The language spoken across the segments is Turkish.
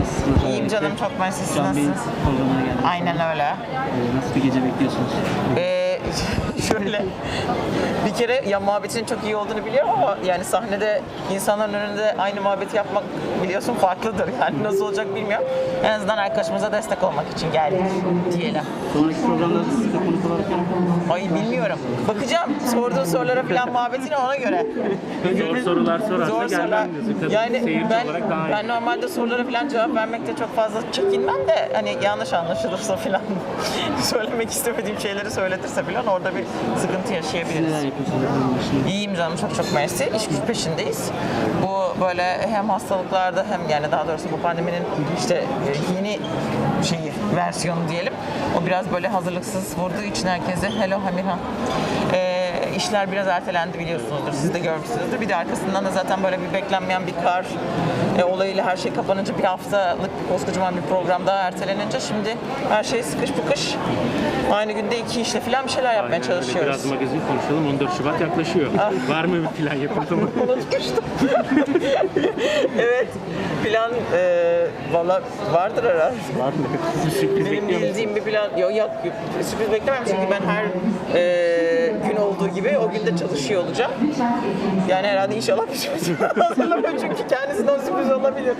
Nasılsınız? İyiyim canım çok mersi. Siz nasılsınız? Aynen öyle. Ee, nasıl bir gece bekliyorsunuz? Ee, şöyle bir kere ya muhabbetin çok iyi olduğunu biliyorum ama yani sahnede insanların önünde aynı muhabbeti yapmak biliyorsun farklıdır yani nasıl olacak bilmiyorum. En azından arkadaşımıza destek olmak için geldik diyelim. Sonraki programda siz de konuk olarak Ay bilmiyorum. Bakacağım sorduğun sorulara falan muhabbetine ona göre. Zor sorular sorarsa Zor sorular. gelmem Yani ben, ben normalde sorulara falan cevap vermekte çok fazla çekinmem de hani yanlış anlaşılırsa falan söylemek istemediğim şeyleri söyletirse falan orada bir sıkıntı yaşayabiliriz. neler yapıyorsunuz bunun dışında? İyiyim canım çok çok mersi. İş güç peşindeyiz. Bu böyle hem hastalıklarda hem yani daha doğrusu bu pandeminin işte e, yeni şeyi versiyonu diyelim. O biraz böyle hazırlıksız vurduğu için herkese hello Hamirhan. Ee, işler biraz ertelendi biliyorsunuzdur. Siz de görmüşsünüzdür. Bir de arkasından da zaten böyle bir beklenmeyen bir kar e, olayıyla her şey kapanınca bir haftalık koskocaman bir program daha ertelenince şimdi her şey sıkış bıkış. Aynı günde iki işle falan bir şeyler yapmaya Aynen öyle. çalışıyoruz. Biraz magazin konuşalım. 14 Şubat yaklaşıyor. Ah. Var mı bir plan yapıldı mı? Unutmuştum. evet. Plan e, valla vardır herhalde. Var mı? Sürpriz Benim bekliyor musun? bildiğim bir plan yok yok sürpriz beklemem çünkü ben her günde çalışıyor olacağım. Yani herhalde inşallah bir sürpriz hazırlamıyor çünkü kendisinden sürpriz olabilir.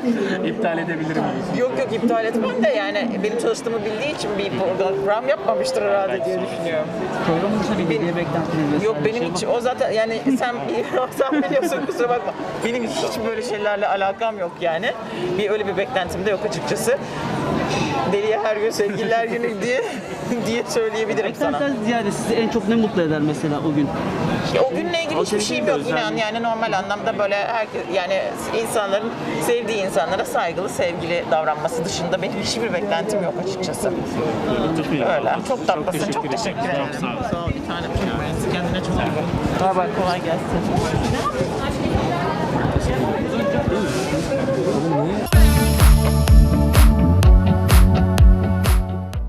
İptal edebilirim. Yok yok iptal etmem de yani benim çalıştığımı bildiği için bir program yapmamıştır herhalde diye düşünüyorum. Programın dışında bir hediye beklentiniz Yok benim şey hiç mı? o zaten yani sen sen biliyorsun kusura bakma. Benim hiç böyle şeylerle alakam yok yani. Bir öyle bir beklentim de yok açıkçası. Deliye her gün sevgililer günü diye diye söyleyebilirim sana. Beklentten ziyade sizi en çok ne mutlu eder mesela o gün? Ya o günle ilgili hiçbir şeyim yok inan yani normal anlamda böyle herkes yani insanların sevdiği insanlara saygılı sevgili davranması dışında benim hiçbir beklentim yok açıkçası. Öyle. Çok tatlısın. Çok teşekkür ederim. Sağ ol. Sağ ol bir tanem. Mersi. Kendine çok iyi bak. Kolay gelsin.